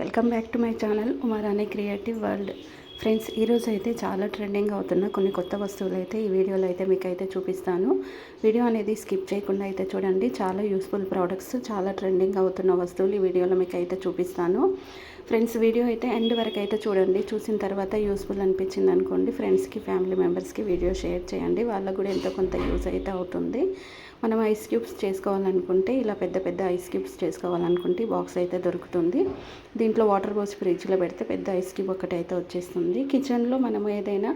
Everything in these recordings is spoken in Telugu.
Welcome back to my channel Umarani creative world. Friends ఈరోజు అయితే చాలా ట్రెండింగ్ అవుతున్న కొన్ని కొత్త వస్తువులు అయితే ఈ వీడియోలో అయితే మీకు అయితే చూపిస్తాను. వీడియో అనేది స్కిప్ చేయకుండా అయితే చూడండి. చాలా యూస్ఫుల్ ప్రోడక్ట్స్ చాలా ట్రెండింగ్ అవుతున్న వస్తువులు ఈ వీడియోలో మీకు అయితే చూపిస్తాను. ఫ్రెండ్స్ వీడియో అయితే ఎండ్ వరకు అయితే చూడండి. చూసిన తర్వాత యూస్ఫుల్ అనిపించింది అనుకోండి. ఫ్రెండ్స్కి ఫ్యామిలీ మెంబర్స్కి వీడియో షేర్ చేయండి. వాళ్ళకు కూడా ఎంతో కొంత యూజ్ అయితే అవుతుంది. మనం ఐస్ క్యూబ్స్ చేసుకోవాలనుకుంటే ఇలా పెద్ద పెద్ద ఐస్ క్యూబ్స్ చేసుకోవాలనుకుంటే బాక్స్ అయితే దొరుకుతుంది. దీంట్లో వాటర్ పోసి ఫ్రిడ్జ్లో పెడితే పెద్ద ఐస్ క్యూబ్ ఒకటి అయితే వచ్చేస్తుంది. కిచెన్లో మనం ఏదైనా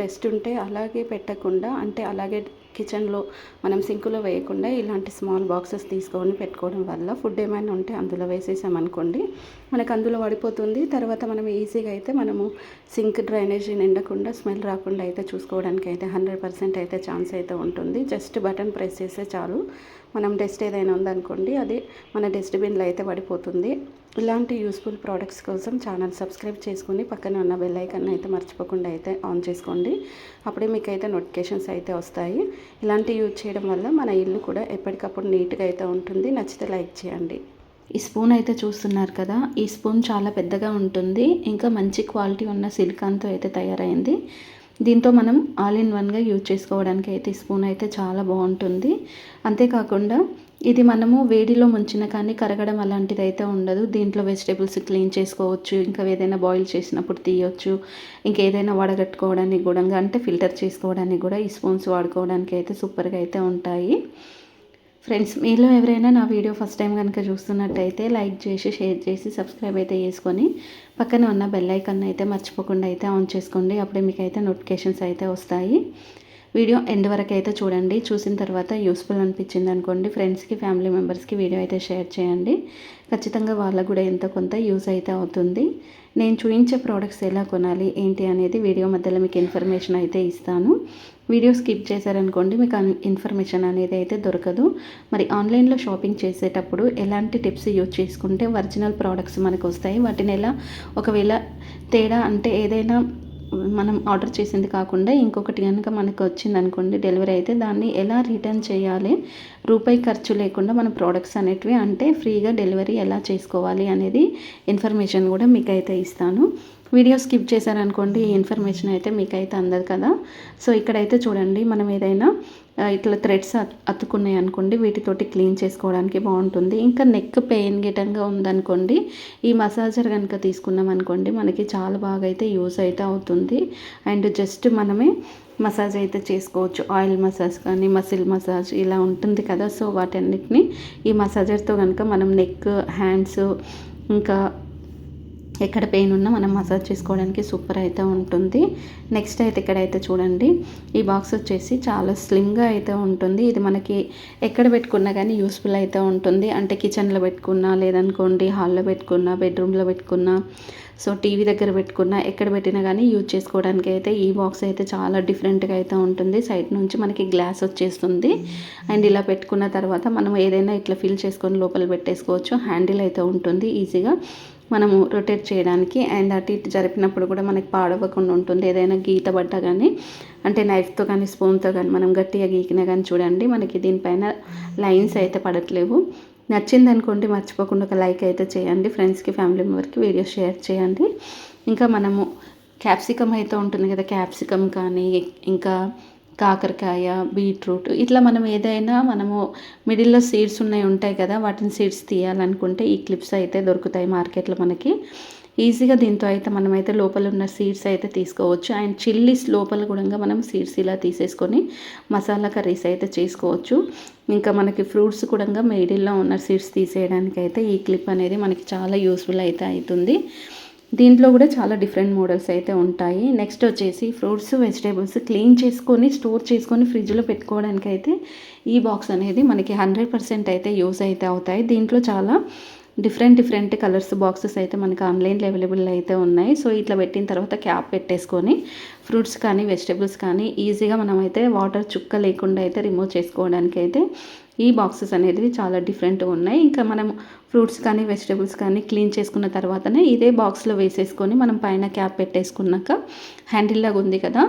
డస్ట్ ఉంటే అలాగే పెట్టకుండా అంటే అలాగే కిచెన్లో మనం సింకులో వేయకుండా ఇలాంటి స్మాల్ బాక్సెస్ తీసుకొని పెట్టుకోవడం వల్ల ఫుడ్ ఏమైనా ఉంటే అందులో వేసేసామనుకోండి మనకు అందులో పడిపోతుంది. తర్వాత మనం ఈజీగా అయితే మనము సింక్ డ్రైనేజీ నిండకుండా స్మెల్ రాకుండా అయితే చూసుకోవడానికి అయితే హండ్రెడ్ పర్సెంట్ అయితే ఛాన్స్ అయితే ఉంటుంది. జస్ట్ బటన్ ప్రెస్ చేస్తే చాలు. మనం డస్ట్ ఏదైనా ఉందనుకోండి అది మన డస్ట్బిన్లో అయితే పడిపోతుంది. ఇలాంటి యూస్ఫుల్ ప్రోడక్ట్స్ కోసం ఛానల్ సబ్స్క్రైబ్ చేసుకుని పక్కన ఉన్న బెల్ ఐకన్ అయితే మర్చిపోకుండా అయితే ఆన్ చేసుకోండి. అప్పుడే మీకు అయితే నోటిఫికేషన్స్ అయితే వస్తాయి. ఇలాంటి యూజ్ చేయడం వల్ల మన ఇల్లు కూడా ఎప్పటికప్పుడు నీట్గా అయితే ఉంటుంది. నచ్చితే లైక్ చేయండి. ఈ స్పూన్ అయితే చూస్తున్నారు కదా ఈ స్పూన్ చాలా పెద్దగా ఉంటుంది. ఇంకా మంచి క్వాలిటీ ఉన్న సిలికాన్తో అయితే తయారైంది. దీంతో మనం ఆల్ ఇన్ వన్గా యూజ్ చేసుకోవడానికి అయితే ఈ స్పూన్ అయితే చాలా బాగుంటుంది. అంతేకాకుండా ఇది మనము వేడిలో ముంచిన కానీ కరగడం అలాంటిది అయితే ఉండదు. దీంట్లో వెజిటేబుల్స్ క్లీన్ చేసుకోవచ్చు ఇంకా ఏదైనా బాయిల్ చేసినప్పుడు తీయవచ్చు ఇంకా ఏదైనా వడగట్టుకోవడానికి కూడా అంటే ఫిల్టర్ చేసుకోవడానికి కూడా ఈ స్పూన్స్ వాడుకోవడానికి అయితే సూపర్గా అయితే ఉంటాయి. ఫ్రెండ్స్ మీలో ఎవరైనా నా వీడియో ఫస్ట్ టైం కనుక చూస్తున్నట్టయితే లైక్ చేసి షేర్ చేసి సబ్స్క్రైబ్ అయితే చేసుకొని పక్కన ఉన్న బెల్ ఐకన్ అయితే మర్చిపోకుండా అయితే ఆన్ చేసుకోండి. అప్పుడే మీకు అయితే నోటిఫికేషన్స్ అయితే వస్తాయి. వీడియో ఎండ్ వరకు అయితే చూడండి. చూసిన తర్వాత యూస్ఫుల్ అనిపించింది అనుకోండి. ఫ్రెండ్స్కి ఫ్యామిలీ మెంబర్స్కి వీడియో అయితే షేర్ చేయండి. ఖచ్చితంగా వాళ్ళకు కూడా ఎంతో కొంత యూజ్ అయితే అవుతుంది. నేను చూపించే ప్రోడక్ట్స్ ఎలా కొనాలి ఏంటి అనేది వీడియో మధ్యలో మీకు ఇన్ఫర్మేషన్ అయితే ఇస్తాను. వీడియో స్కిప్ చేశారనుకోండి మీకు ఇన్ఫర్మేషన్ అనేది అయితే దొరకదు. మరి ఆన్లైన్లో షాపింగ్ చేసేటప్పుడు ఎలాంటి టిప్స్ యూజ్ చేసుకుంటే ఒరిజినల్ ప్రోడక్ట్స్ మనకు వస్తాయి? వాటిని ఎలా ఒకవేళ తేడా అంటే ఏదైనా మనం ఆర్డర్ చేసింది కాకుండా ఇంకొకటి కనుక మనకు వచ్చింది అనుకోండి డెలివరీ అయితే దాన్ని ఎలా రిటర్న్ చేయాలి రూపాయి ఖర్చు లేకుండా మన ప్రోడక్ట్స్ అనేటివి అంటే ఫ్రీగా డెలివరీ ఎలా చేసుకోవాలి అనేది ఇన్ఫర్మేషన్ కూడా మీకు అయితే ఇస్తాను. వీడియో స్కిప్ చేశారనుకోండి ఈ ఇన్ఫర్మేషన్ అయితే మీకైతే అందదు కదా. సో ఇక్కడైతే చూడండి మనం ఏదైనా ఇట్లా థ్రెడ్స్ అతుకున్నాయి అనుకోండి వీటితోటి క్లీన్ చేసుకోవడానికి బాగుంటుంది. ఇంకా నెక్ పెయిన్ గిటంగా ఉందనుకోండి ఈ మసాజర్ కనుక తీసుకున్నాం అనుకోండి మనకి చాలా బాగా అయితే యూస్ అయితే అవుతుంది. అండ్ జస్ట్ మనమే మసాజ్ అయితే చేసుకోవచ్చు. ఆయిల్ మసాజ్ కానీ మసిల్ మసాజ్ ఇలా ఉంటుంది కదా. సో వాటన్నిటిని ఈ మసాజర్తో కనుక మనం నెక్ హ్యాండ్స్ ఇంకా ఎక్కడ పెయిన్ ఉన్నా మనం మసాజ్ చేసుకోవడానికి సూపర్ అయితే ఉంటుంది. నెక్స్ట్ అయితే ఇక్కడైతే చూడండి. ఈ బాక్స్ వచ్చేసి చాలా స్లిమ్గా అయితే ఉంటుంది. ఇది మనకి ఎక్కడ పెట్టుకున్నా కానీ యూస్ఫుల్ అయితే ఉంటుంది. అంటే కిచెన్లో పెట్టుకున్నా లేదనుకోండి హాల్లో పెట్టుకున్నా బెడ్రూమ్లో పెట్టుకున్నా సో టీవీ దగ్గర పెట్టుకున్నా ఎక్కడ పెట్టినా కానీ యూజ్ చేసుకోవడానికి అయితే ఈ బాక్స్ అయితే చాలా డిఫరెంట్గా అయితే ఉంటుంది. సైడ్ నుంచి మనకి గ్లాస్ వచ్చేస్తుంది. అండ్ ఇలా పెట్టుకున్న తర్వాత మనం ఏదైనా ఇట్లా ఫిల్ చేసుకొని లోపల పెట్టేసుకోవచ్చు. హ్యాండిల్ అయితే ఉంటుంది ఈజీగా. మనము రొటేట్ చేయడానికి అండ్ అటు ఇటు జరిపినప్పుడు కూడా మనకి పాడవకుండా ఉంటుంది. ఏదైనా గీత పడ్డ కానీ అంటే నైఫ్తో కానీ స్పూన్తో కానీ మనం గట్టిగా గీకినా కానీ చూడండి మనకి దీనిపైన లైన్స్ అయితే పడట్లేవు. నచ్చింది అనుకోండి మర్చిపోకుండా ఒక లైక్ అయితే చేయండి. ఫ్రెండ్స్కి ఫ్యామిలీ మెంబర్కి వీడియో షేర్ చేయండి. ఇంకా మనము క్యాప్సికమ్ అయితే ఉంటుంది కదా క్యాప్సికమ్ కానీ ఇంకా కాకరకాయ బీట్రూట్ ఇట్లా మనం ఏదైనా మనము మిడిల్లో సీడ్స్ ఉన్నాయి ఉంటాయి కదా వాటిని సీడ్స్ తీయాలనుకుంటే ఈ క్లిప్స్ అయితే దొరుకుతాయి మార్కెట్లో మనకి. ఈజీగా దీంతో అయితే మనమైతే లోపల ఉన్న సీడ్స్ అయితే తీసుకోవచ్చు. అండ్ చిల్లీస్ లోపల కూడా మనం సీడ్స్ ఇలా తీసేసుకొని మసాలా కర్రీస్ అయితే చేసుకోవచ్చు. ఇంకా మనకి ఫ్రూట్స్ కూడా మిడిల్లో ఉన్న సీడ్స్ తీసేయడానికి అయితే ఈ క్లిప్ అనేది మనకి చాలా యూస్ఫుల్ అయితే అవుతుంది. దీంట్లో కూడా చాలా డిఫరెంట్ మోడల్స్ అయితే ఉంటాయి. నెక్స్ట్ వచ్చేసి ఫ్రూట్స్ వెజిటేబుల్స్ క్లీన్ చేసుకొని స్టోర్ చేసుకొని ఫ్రిడ్జ్లో పెట్టుకోవడానికి అయితే ఈ బాక్స్ అనేది మనకి హండ్రెడ్ పర్సెంట్ అయితే యూస్ అయితే అవుతాయి. దీంట్లో చాలా డిఫరెంట్ డిఫరెంట్ కలర్స్ బాక్సెస్ అయితే మనకి ఆన్లైన్లో అవైలబుల్ అయితే ఉన్నాయి. సో ఇట్లా పెట్టిన తర్వాత క్యాప్ పెట్టేసుకొని ఫ్రూట్స్ కానీ వెజిటేబుల్స్ కానీ ఈజీగా మనమైతే వాటర్ చుక్క లేకుండా అయితే రిమూవ్ చేసుకోవడానికి అయితే ఈ బాక్సెస్ అనేది చాలా డిఫరెంట్గా ఉన్నాయి. ఇంకా మనం ఫ్రూట్స్ కానీ వెజిటేబుల్స్ కానీ క్లీన్ చేసుకున్న తర్వాతనే ఇదే బాక్స్లో వేసేసుకొని మనం పైన క్యాప్ పెట్టేసుకున్నాక హ్యాండిల్ లాగా ఉంది కదా.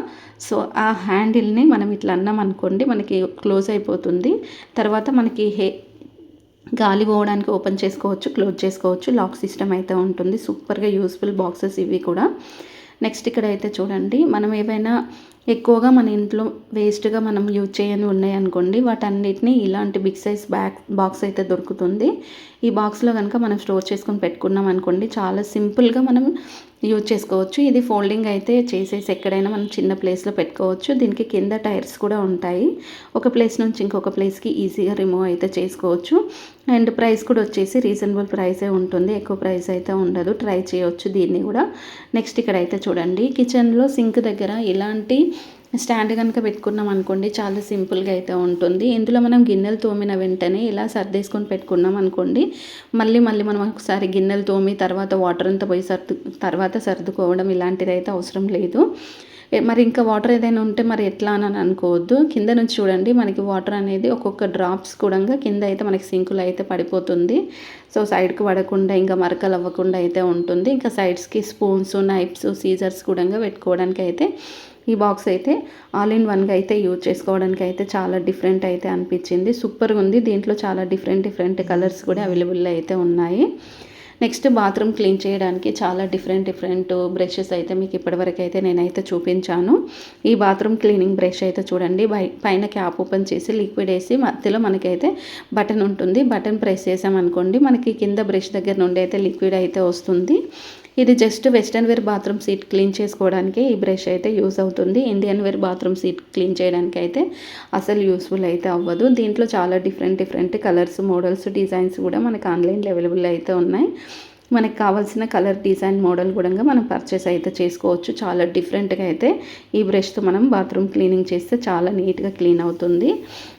సో ఆ హ్యాండిల్ని మనం ఇట్లా అన్నాం అనుకోండి మనకి క్లోజ్ అయిపోతుంది. తర్వాత మనకి హే గాలి పోవడానికి ఓపెన్ చేసుకోవచ్చు క్లోజ్ చేసుకోవచ్చు లాక్ సిస్టమ్ అయితే ఉంటుంది. సూపర్గా యూస్ఫుల్ బాక్సెస్ ఇవి కూడా. నెక్స్ట్ ఇక్కడ అయితే చూడండి మనం ఏవైనా ఎక్కువగా మన ఇంట్లో వేస్ట్గా మనం యూజ్ చేయని ఉన్నాయనుకోండి వాటన్నిటిని ఇలాంటి బిగ్ సైజ్ బ్యాగ్ బాక్స్ అయితే దొరుకుతుంది. ఈ బాక్స్లో కనుక మనం స్టోర్ చేసుకొని పెట్టుకున్నాం అనుకోండి చాలా సింపుల్గా మనం యూజ్ చేసుకోవచ్చు. ఇది ఫోల్డింగ్ అయితే చేసేసి ఎక్కడైనా మనం చిన్న ప్లేస్లో పెట్టుకోవచ్చు. దీనికి కింద టైర్స్ కూడా ఉంటాయి. ఒక ప్లేస్ నుంచి ఇంకొక ప్లేస్కి ఈజీగా రిమూవ్ అయితే చేసుకోవచ్చు. అండ్ ప్రైస్ కూడా వచ్చేసి రీజనబుల్ ప్రైసే ఉంటుంది. ఎక్కువ ప్రైస్ అయితే ఉండదు. ట్రై చేయవచ్చు దీన్ని కూడా. నెక్స్ట్ ఇక్కడైతే చూడండి. కిచెన్లో సింక్ దగ్గర ఇలాంటి స్టాండ్ కనుక పెట్టుకున్నాం అనుకోండి చాలా సింపుల్గా అయితే ఉంటుంది. ఇందులో మనం గిన్నెలు తోమిన వెంటనే ఇలా సర్దేసుకొని పెట్టుకున్నాం అనుకోండి మళ్ళీ మళ్ళీ మనం ఒకసారి గిన్నెలు తోమి తర్వాత వాటర్ అంతా పోయి సర్దు తర్వాత సర్దుకోవడం ఇలాంటిది అయితే అవసరం లేదు. మరి ఇంకా వాటర్ ఏదైనా ఉంటే మరి ఎట్లా అని అనుకోవద్దు. కింద నుంచి చూడండి మనకి వాటర్ అనేది ఒక్కొక్క డ్రాప్స్ కూడా కింద అయితే మనకి సింకులు అయితే పడిపోతుంది. సో సైడ్కి పడకుండా ఇంకా మరకలు అవ్వకుండా అయితే ఉంటుంది. ఇంకా సైడ్స్కి స్పూన్స్ నైఫ్స్ సీజర్స్ కూడా పెట్టుకోవడానికి అయితే ఈ బాక్స్ అయితే ఆల్ ఇన్ వన్గా అయితే యూజ్ చేసుకోవడానికి అయితే చాలా డిఫరెంట్ అయితే అనిపించింది. సూపర్గా ఉంది. దీంట్లో చాలా డిఫరెంట్ డిఫరెంట్ కలర్స్ కూడా అవైలబుల్ అయితే ఉన్నాయి. నెక్స్ట్ బాత్రూమ్ క్లీన్ చేయడానికి చాలా డిఫరెంట్ డిఫరెంట్ బ్రషెస్ అయితే మీకు ఇప్పటివరకు అయితే నేనైతే చూపించాను. ఈ బాత్రూమ్ క్లీనింగ్ బ్రష్ అయితే చూడండి. పైన క్యాప్ ఓపెన్ చేసి లిక్విడ్ వేసి మధ్యలో మనకైతే బటన్ ఉంటుంది. బటన్ ప్రెస్ చేసామనుకోండి మనకి కింద బ్రష్ దగ్గర నుండి అయితే లిక్విడ్ అయితే వస్తుంది. ఇది just western wear bathroom seat clean చేసుకోవడానికి ఈ బ్రష్ అయితే యూస్ అవుతుంది. Indian wear bathroom seat clean చేయడానికి అయితే అసలు యూస్ఫుల్ అయితే అవ్వదు. దీంట్లో చాలా different different colours models designs కూడా మనకు ఆన్లైన్లో అవైలబుల్ అయితే ఉన్నాయి. మనకు కావాల్సిన కలర్ డిజైన్ మోడల్ కూడా మనం పర్చేస్ అయితే చేసుకోవచ్చు. చాలా డిఫరెంట్గా అయితే ఈ బ్రష్తో మనం బాత్రూమ్ క్లీనింగ్ చేస్తే చాలా నీట్గా క్లీన్ అవుతుంది.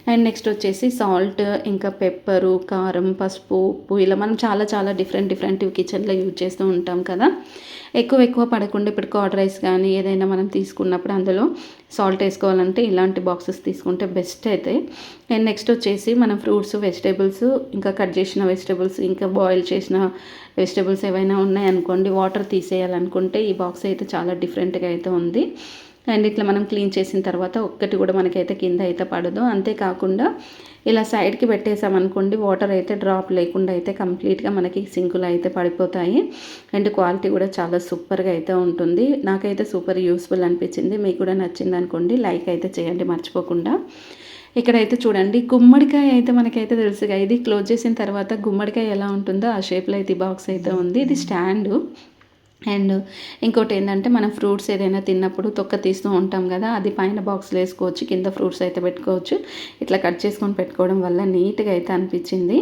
అండ్ నెక్స్ట్ వచ్చేసి సాల్ట్ ఇంకా పెప్పరు కారం పసుపు ఉప్పు ఇలా మనం చాలా చాలా డిఫరెంట్ డిఫరెంట్ కిచెన్లో యూజ్ చేస్తూ ఉంటాం కదా. ఎక్కువ ఎక్కువ పడకుండా ఇప్పుడు కర్డ్ రైస్ కానీ ఏదైనా మనం తీసుకున్నప్పుడు అందులో సాల్ట్ వేసుకోవాలంటే ఇలాంటి బాక్సెస్ తీసుకుంటే బెస్ట్ అయితే. అండ్ నెక్స్ట్ వచ్చేసి మనం ఫ్రూట్స్ వెజిటేబుల్స్ ఇంకా కట్ చేసిన వెజిటేబుల్స్ ఇంకా బాయిల్ చేసిన వెజిటేబుల్స్ ఏవైనా ఉన్నాయనుకోండి వాటర్ తీసేయాలనుకుంటే ఈ బాక్స్ అయితే చాలా డిఫరెంట్గా అయితే ఉంది. అండ్ ఇట్లా మనం క్లీన్ చేసిన తర్వాత ఒక్కటి కూడా మనకైతే కింద అయితే పడదు. అంతేకాకుండా ఇలా సైడ్కి పెట్టేసామనుకోండి వాటర్ అయితే డ్రాప్ లేకుండా అయితే కంప్లీట్గా మనకి సింకులు అయితే పడిపోతాయి. అండ్ క్వాలిటీ కూడా చాలా సూపర్గా అయితే ఉంటుంది. నాకైతే సూపర్ యూస్ఫుల్ అనిపించింది. మీకు కూడా నచ్చింది అనుకోండి లైక్ అయితే చేయండి మర్చిపోకుండా. ఇక్కడైతే చూడండి గుమ్మడికాయ అయితే మనకైతే తెలుసుగా ఇది క్లోజ్ చేసిన తర్వాత గుమ్మడికాయ ఎలా ఉంటుందో ఆ షేప్లో అయితే బాక్స్ అయితే ఉంది. ఇది స్టాండు అండ్ ఇంకోటి ఏంటంటే మనం ఫ్రూట్స్ ఏదైనా తిన్నప్పుడు తొక్క తీస్తూ ఉంటాం కదా అది పైన బాక్స్లో వేసుకోవచ్చు కింద ఫ్రూట్స్ అయితే పెట్టుకోవచ్చు. ఇట్లా కట్ చేసుకొని పెట్టుకోవడం వల్ల నీట్గా అయితే అనిపించింది.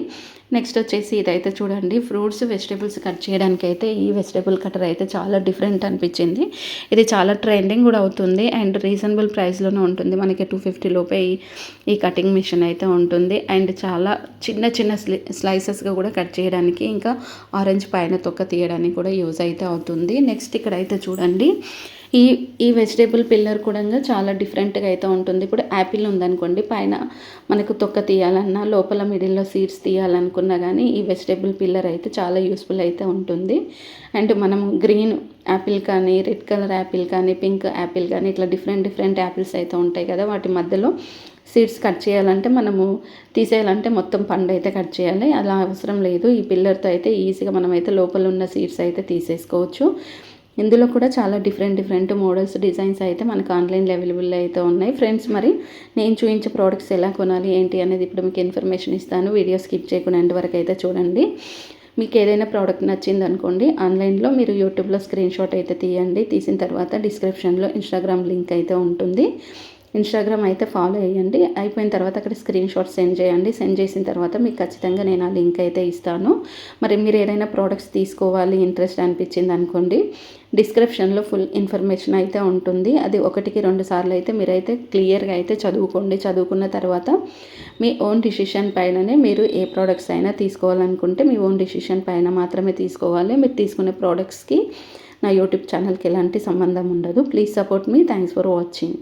నెక్స్ట్ వచ్చేసి ఇదైతే చూడండి ఫ్రూట్స్ వెజిటేబుల్స్ కట్ చేయడానికి అయితే ఈ వెజిటేబుల్ కటర్ అయితే చాలా డిఫరెంట్ అనిపించింది. ఇది చాలా ట్రెండింగ్ కూడా అవుతుంది అండ్ రీజనబుల్ ప్రైస్లోనే ఉంటుంది. మనకి టూ ఫిఫ్టీ లోపే ఈ కటింగ్ మిషన్ అయితే ఉంటుంది. అండ్ చాలా చిన్న చిన్న స్లైసెస్గా కూడా కట్ చేయడానికి ఇంకా ఆరెంజ్ పైన తొక్క తీయడానికి కూడా యూజ్ అయితే అవుతుంది. నెక్స్ట్ ఇక్కడ అయితే చూడండి ఈ ఈ వెజిటేబుల్ పిల్లర్ కూడా చాలా డిఫరెంట్గా అయితే ఉంటుంది. ఇప్పుడు యాపిల్ ఉందనుకోండి పైన మనకు తొక్క తీయాలన్నా లోపల మిడిల్లో సీడ్స్ తీయాలనుకున్నా కానీ ఈ వెజిటేబుల్ పిల్లర్ అయితే చాలా యూస్ఫుల్ అయితే ఉంటుంది. అండ్ మనం గ్రీన్ యాపిల్ కానీ రెడ్ కలర్ యాపిల్ కానీ పింక్ యాపిల్ కానీ ఇట్లా డిఫరెంట్ డిఫరెంట్ యాపిల్స్ అయితే ఉంటాయి కదా. వాటి మధ్యలో సీడ్స్ కట్ చేయాలంటే మనము తీసేయాలంటే మొత్తం పండు అయితే కట్ చేయాలి. అలా అవసరం లేదు. ఈ పిల్లర్తో అయితే ఈజీగా మనమైతే లోపల ఉన్న సీడ్స్ అయితే తీసేసుకోవచ్చు. ఇందులో కూడా చాలా డిఫరెంట్ డిఫరెంట్ మోడల్స్ డిజైన్స్ అయితే మనకు ఆన్లైన్లో అవైలబుల్ అయితే ఉన్నాయి. ఫ్రెండ్స్ మరి నేను చూపించే ప్రోడక్ట్స్ ఎలా కొనాలి ఏంటి అనేది ఇప్పుడు మీకు ఇన్ఫర్మేషన్ ఇస్తాను. వీడియో స్కిప్ చేయకుండా ఎండ్ వరకు అయితే చూడండి. మీకు ఏదైనా ప్రోడక్ట్ నచ్చింది అనుకోండి ఆన్లైన్లో మీరు యూట్యూబ్లో స్క్రీన్ షాట్ అయితే తీయండి. తీసిన తర్వాత డిస్క్రిప్షన్లో ఇన్స్టాగ్రామ్ లింక్ అయితే ఉంటుంది. ఇన్స్టాగ్రామ్ అయితే ఫాలో అయ్యండి అయిపోయిన తర్వాత అక్కడ స్క్రీన్ షాట్ సెండ్ చేయండి. సెండ్ చేసిన తర్వాత మీకు ఖచ్చితంగా నేను ఆ లింక్ అయితే ఇస్తాను. మరి మీరు ఏదైనా ప్రోడక్ట్స్ తీసుకోవాలి ఇంట్రెస్ట్ అనిపించింది అనుకోండి డిస్క్రిప్షన్లో ఫుల్ ఇన్ఫర్మేషన్ అయితే ఉంటుంది. అది ఒకటికి రెండు సార్లు అయితే మీరైతే క్లియర్గా అయితే చదువుకోండి. చదువుకున్న తర్వాత మీ ఓన్ డిసిషన్ పైననే మీరు ఏ ప్రోడక్ట్స్ అయినా తీసుకోవాలనుకుంటే మీ ఓన్ డిసిషన్ పైన మాత్రమే తీసుకోవాలి. మీరు తీసుకునే ప్రోడక్ట్స్కి నా యూట్యూబ్ ఛానల్కి ఎలాంటి సంబంధం ఉండదు. Please support me thanks for watching